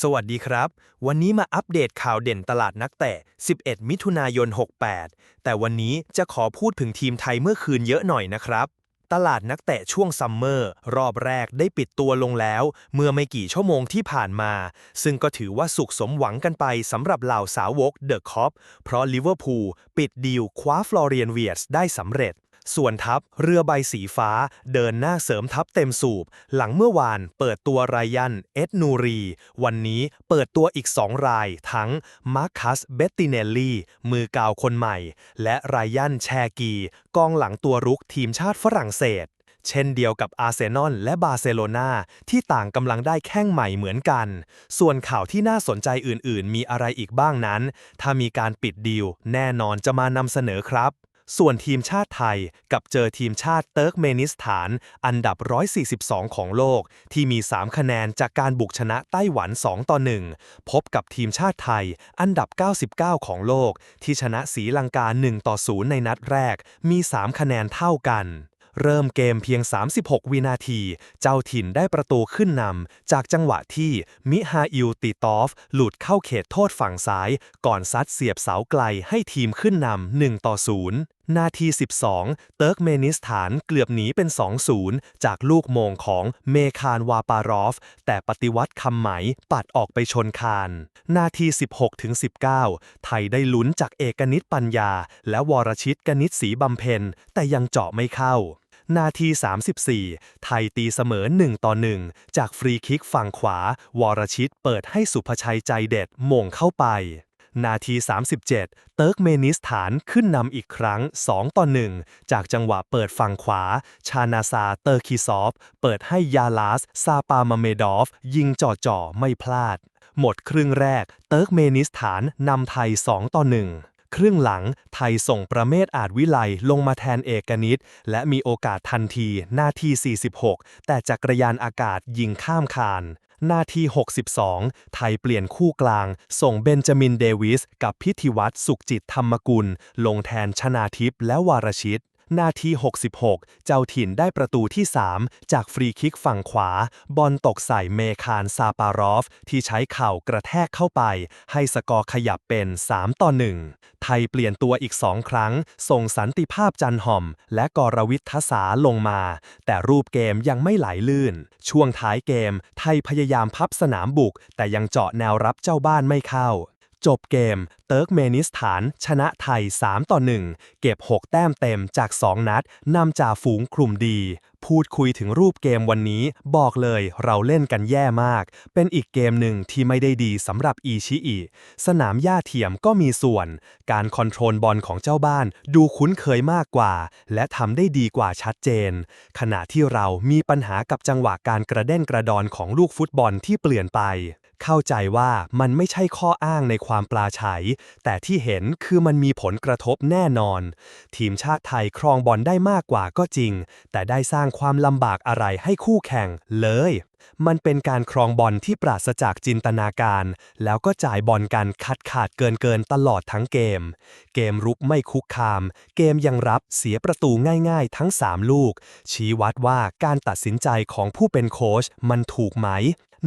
สวัสดีครับ วันนี้มาอัปเดตข่าวเด่นตลาดนักเตะ 11 มิถุนายน 68 แต่วันนี้จะขอพูดถึงทีมไทยเมื่อคืนเยอะหน่อยนะครับ ตลาดนักเตะช่วงซัมเมอร์ รอบแรกได้ปิดตัวลงแล้ว เมื่อไม่กี่ชั่วโมงที่ผ่านมา ซึ่งก็ถือว่าสุขสมหวังกันไปสำหรับเหล่าสาวกเดอะคอปเพราะลิเวอร์พูลปิดดีลคว้าฟลอเรียนเวียสได้สำเร็จ ส่วนทัพเรือใบสีฟ้าเดินหน้าเสริมทัพเต็มสูบ หลังเมื่อวานเปิดตัวไรยัน เอ็ดนูรี วันนี้เปิดตัวอีกสองรายทั้งมาร์คัส เบตติเนลลี่ มือกาวคนใหม่ และไรยันแชกี กองหลังตัวรุกทีมชาติฝรั่งเศส เช่นเดียวกับอาร์เซนอลและบาร์เซโลนาที่ต่างกำลังได้แข้งใหม่เหมือนกัน ส่วนข่าวที่น่าสนใจอื่น ๆ มีอะไรอีกบ้างนั้น ถ้ามีการปิดดีลแน่นอนจะมานำเสนอครับ ส่วนทีมชาติไทยกับเจอทีมชาติเติร์กเมนิสถาน อันดับ 142 ของโลก ที่มี 3 คะแนนจากการบุกชนะไต้หวัน 2 ต่อ 1 พบกับทีมชาติไทย อันดับ 99 ของโลก ที่ชนะสีลังกา 1 ต่อ 0 ในนัดแรก มี 3 คะแนนเท่ากัน เริ่มเกมเพียง 36 วินาที เจ้าถิ่นได้ประตูขึ้นนำจากจังหวะที่มิฮาอิลติตอฟ หลุดเข้าเขตโทษฝั่งซ้าย ก่อนซัดเสียบเสาไกลให้ทีมขึ้นนำ1ต่อ0นาที 12 เติร์กเมนิสถานเกือบหนีเป็น 2-0 จากลูกโมงของเมคานวาปารอฟ แต่ปฏิวัติคำไหมปัดออกไปชนคาน นาที 16-19 ไทยได้ลุ้นจากเอกนิตปัญญา และวรชิตกนิตศรีบำเพ็ญแต่ยังเจาะไม่เข้า นาที 34 ไทยตีเสมอ 1 ต่อ 1 จากฟรีคิกฝั่งขวา วรชิตเปิดให้สุภชัยใจเด็ดม่งเข้าไป นาที 37 เติร์กเมนิสถานขึ้นนำอีกครั้ง 2 ต่อ 1 จากจังหวะเปิดฝั่งขวา ชานาซาเตอร์คิซอฟ เปิดให้ยาลาส ซาปามาเมดอฟ ยิงจ่อๆไม่พลาด หมดครึ่งแรก เติร์กเมนิสถานนำไทย 2 ต่อ 1 ครึ่งหลังไทยส่งประเมศอาจวิไลลงมาแทนเอกนิตและมีโอกาสทันทีหน้าที่ 46 แต่จักรยานอากาศยิงข้ามคานหน้าที่ 62 ไทยเปลี่ยนคู่กลาง ส่งเบนจามินเดวิส กับพิธิวัตรสุขจิตธรรมกุล ลงแทนชนาทิพย์และวารชิต นาที 66 เจ้าถิ่นได้ประตูที่ 3 จากฟรีคิกฝั่งขวา บอลตกใส่เมคานซาปารอฟ ที่ใช้เข่ากระแทกเข้าไป ให้สกอร์ขยับเป็น 3 ต่อ 1 ไทยเปลี่ยนตัวอีก2ครั้ง ส่งสันติภาพจันหอม และกรวิททศาลงมา แต่รูปเกมยังไม่ไหลลื่น ช่วงท้ายเกม ไทยพยายามพับสนามบุก แต่ยังเจาะแนวรับเจ้าบ้านไม่เข้า จบเกม เติร์กเมนิสถาน ชนะไทย 3 ต่อ 1 เก็บ 6 แต้มเต็มจาก 2 นัดนำจ่าฝูงกลุ่มดี พูดคุยถึงรูปเกมวันนี้บอกเลยเราเล่นกันแย่มาก เป็นอีกเกมหนึ่งที่ไม่ได้ดีสำหรับอีชิอิสนามหญ้าเทียมก็มีส่วน การคอนโทรลบอลของเจ้าบ้านดูคุ้นเคยมากกว่า และทำได้ดีกว่าชัดเจน ขณะที่เรามีปัญหากับจังหวะการกระเด้นกระดอนของลูกฟุตบอลที่เปลี่ยนไป เข้าใจว่ามันไม่ใช่ข้ออ้างในความปลาไฉแต่ที่เห็นคือมันมีผลกระทบแน่นอน ทีมชาติไทยครองบอลได้มากกว่าก็จริง แต่ได้สร้างความลำบากอะไรให้คู่แข่งเลย มันเป็นการครองบอลที่ปราศจากจินตนาการ แล้วก็จ่ายบอลกันขาดขาดเกินเกินตลอดทั้งเกม เกมรุกไม่คุกคาม เกมยังรับเสียประตูง่ายๆ ทั้ง 3 ลูก ชี้วัดว่าการตัดสินใจของผู้เป็นโค้ชมันถูกไหม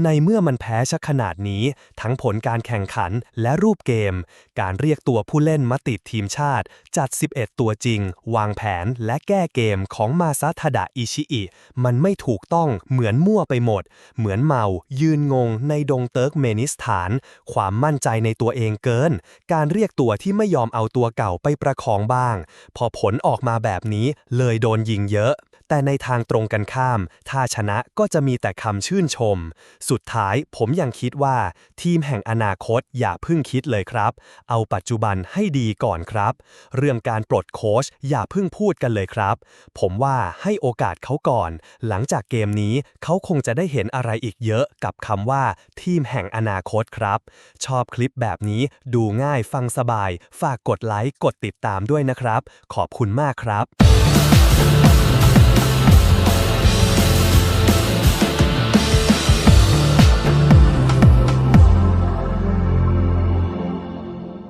ในเมื่อมันแพ้ชะขนาดนี้ ทั้งผลการแข่งขันและรูปเกม การเรียกตัวผู้เล่นมาติดทีมชาติ จัด 11 ตัวจริง วางแผนและแก้เกมของมาซาทาดะอิชิอิ มันไม่ถูกต้องเหมือนมั่วไปหมด เหมือนเมา ยืนงงในดงเติร์กเมนิสถาน ความมั่นใจในตัวเองเกิน การเรียกตัวที่ไม่ยอมเอาตัวเก่าไปประคองบ้าง พอผลออกมาแบบนี้เลยโดนยิงเยอะแต่ในทางตรงกันข้าม ถ้าชนะก็จะมีแต่คำชื่นชม สุดท้ายผมยังคิดว่า ทีมแห่งอนาคตอย่าเพิ่งคิดเลยครับ เอาปัจจุบันให้ดีก่อนครับ เรื่องการปลดโค้ชอย่าเพิ่งพูดกันเลยครับ ผมว่าให้โอกาสเขาก่อน หลังจากเกมนี้เขาคงจะได้เห็นอะไรอีกเยอะกับคำว่า ทีมแห่งอนาคตครับ ชอบคลิปแบบนี้ดูง่ายฟังสบาย ฝากกดไลค์กดติดตามด้วยนะครับ ขอบคุณมากครับ